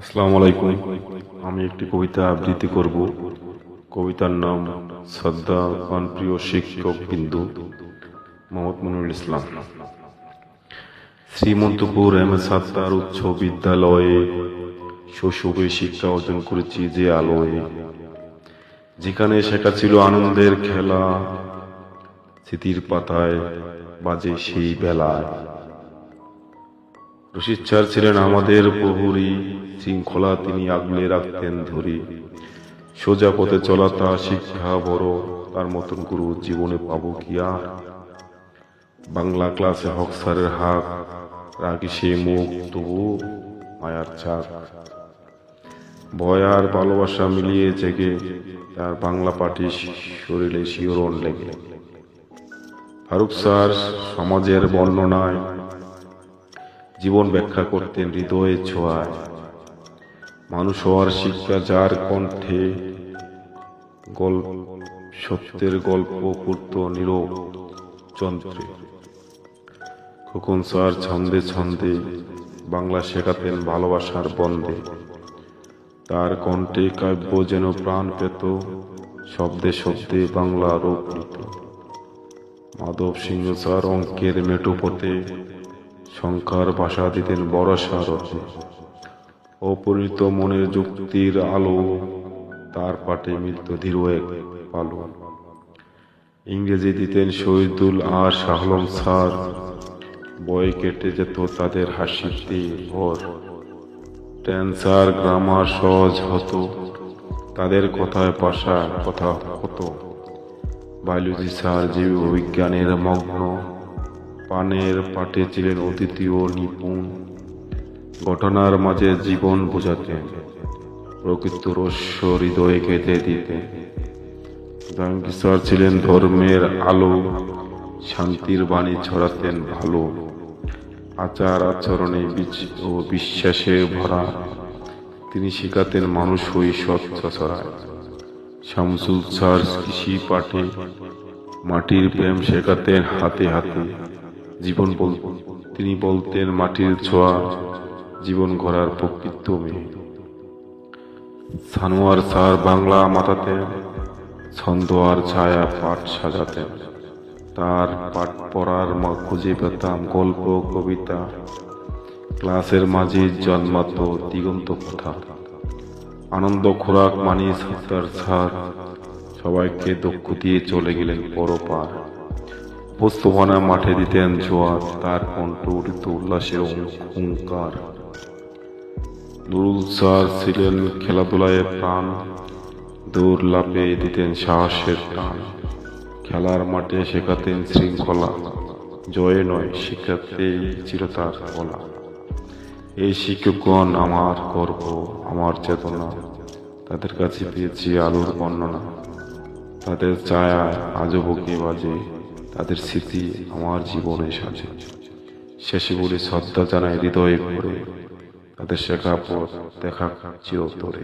আসসালামু আলাইকুম। আমি একটি কবিতা আবৃত্তি করব। কবিতার নাম শ্রদ্ধা প্রিয় শিক্ষক বিন্দু মোহাম্মদ মনিরুল ইসলাম। শ্রীমন্তপুর এম এস সাত্তার উচ্চ বিদ্যালয়ে শৈশবে শিক্ষা অর্জন করেছি যে আলোয়। যেখানে শেখা ছিল আনন্দের খেলা, স্মৃতির পাতায় বাজে সেই বেলায়। রশিদ ছিলেন আমাদের প্রহরী। শৃঙ্খলা তিনি আগলে রাখতেন ধরি। সোজা পথে চলা তা শিক্ষা বড়। তার মতন গুরু জীবনে পাবো কি আর? বাংলা ক্লাসে হক স্যারের হাত। রাগি সে মুখ তবু মায়ার চাক ভয় আর ভালোবাসা মিলিয়ে জেগে তার বাংলা পাটি শরীরে শিহরণ লেগে। ফারুক স্যার, সমাজের বর্ণনায় জীবন ব্যাখ্যা করতেন হৃদয়ে ছোঁয়ায় মানুষ হওয়ার শিক্ষা যার কণ্ঠে গল্প সত্যের গল্প পূর্ত নীরব যন্ত্রে। খোকন স্যার ছন্দে ছন্দে বাংলা শেখাতেন ভালোবাসার বন্দে। তার কণ্ঠে কাব্য যেন প্রাণ পেত, শব্দে শব্দে বাংলা রূপ নিত। মাধব সিংহ স্যার অঙ্কের মেটোপথে সংখ্যার ভাষা দিতেন বড় সারথে অপরিত মনের যুক্তির আলো, তার পাটে মিলত ধীর এক পালো। ইংরেজি দিতেন শহীদুল আর শাহলম স্যার, বই কেটে যেত তাদের হাসিতে ভর। ট্যান্সার গ্রামার সহজ হতো, তাদের কথায় পাশা কথা হতো। বায়োলজি স্যার জীব বিজ্ঞানের মগ্ন পানের পাটে ছিলেন অতিথি ও নিপুণ। ঘটনার মাঝে জীবন বোঝাতেন, প্রকৃত রস্য হৃদয়ে গেঁথে দিতেন। ছিলেন ধর্মের আলো, শান্তির বাণী ছড়াতেন ভালো। আচার আচরণে ও বিশ্বাসে ভরা। তিনি শেখাতেন মানুষ হই স্বচ্ছ ছড়ায় শামসুল স্যার কৃষি পাঠে মাটির প্রেম শেখাতেন হাতে হাতে। জীবন তিনি বলতেন মাটির ছোঁয়া জীবন গড়ার প্রকৃত মেয়ে। সানোয়ার স্যার বাংলা মাতাতেন ছন্দ আর ছায়া পাঠ সাজাতেন তার পাঠ পড়ার মা খুঁজে পেতাম গল্প, কবিতা। ক্লাসের মাঝে জন্মাত দিগন্ত কথা আনন্দ, খোরাক মানি সাত্তার স্যার সবাইকে দক্ষ দিয়ে চলে গেলেন পরপার উপস্থাপনা মাঠে দিতেন জোয়ার, তার কণ্ঠ উঠিত উল্লাসের হুঙ্কার। নুরুল ছিলেন খেলাধুলায় প্রাণ দৌড় লাফে দিতেন সাহসের টান। খেলার মাঠে শেখাতেন শৃঙ্খলা, জয়ে নয়, শিক্ষাতেই ছিল তার বলা এই শিক্ষকগণ আমার গর্ব, আমার চেতনা, তাদের কাছে পেয়েছি আলোর বর্ণনা। তাদের ছায়া আজও বুকে বাজে। তাদের স্মৃতি আমার জীবনে সাজে। শেষে বলে, শ্রদ্ধা জানায় হৃদয়ে করে তাদের শেখা পথ দেখা চিরতরে